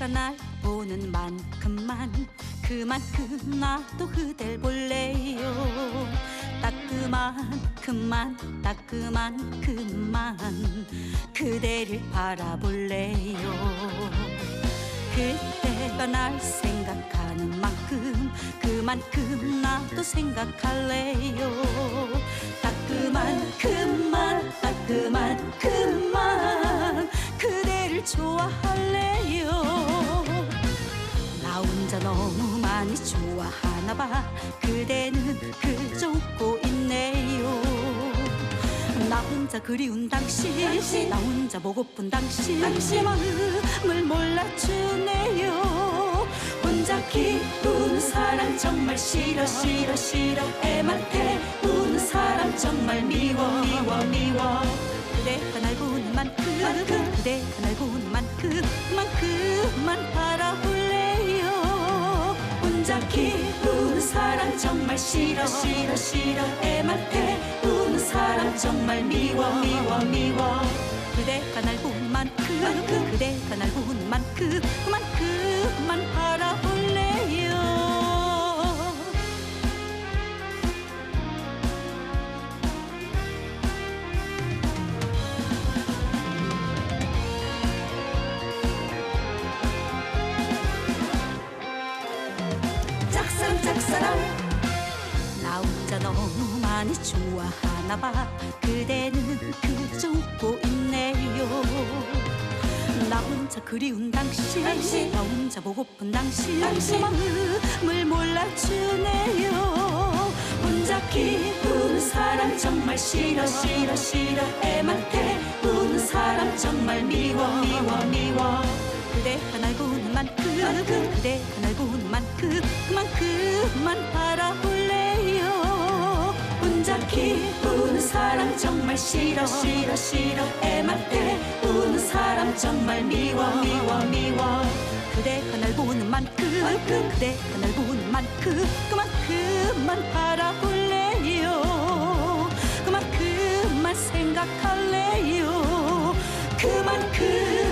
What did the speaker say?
그대가 날 보는 만큼만 그만큼 나도 그댈 볼래요. 따끔한큼만 따끔한큼만 그대를 바라볼래요. 그대가 날 생각하는 만큼 그만큼 나도 생각할래요. 따끔한 그만 따끔한 그만 그대를 좋아할 많이 좋아하나 봐. 그대는 그저 웃고 있네요. 나 혼자 그리운 당신, 나 혼자 보고픈 당신. 당신. 마음을 몰라주네요. 혼자 기쁜 사랑 정말 싫어 싫어 싫어. 애만 태우는 사람 정말 미워 미워 미워. 그대가 날 보는 만큼 그대가 날 보는 만큼 바라볼래요 혼자 기쁜 사랑 정말 싫어. 싫어 싫어. 애만 태우는 사람 정말 미워 미워 미워. 그대가 날 보는 만큼 그대가 날 보는 만큼. 그만큼만 혼자 너무 많이 좋아하나 봐. 그대는 그저 웃고 있네요. 나 혼자 그리운 당신, 나 혼자 보고픈 당신. 당신. 마음을 몰라주네요. 혼자 기쁜 사람 정말 싫어. 싫어 싫어 애만 태우는 사람 정말 미워 미워 미워. 그대가 날 보는 만큼 그대가 날 보는 만큼 그만큼만 바라볼래요 혼자 기쁜 사람 정말 싫어. 싫어 싫어. 애만 태우는 사람 정말 미워 미워 미워. 그대가 날 보는 만큼. 그대가 날 보는 만큼 그만큼만 바라볼래요. 그만큼만 생각할래요. 그만큼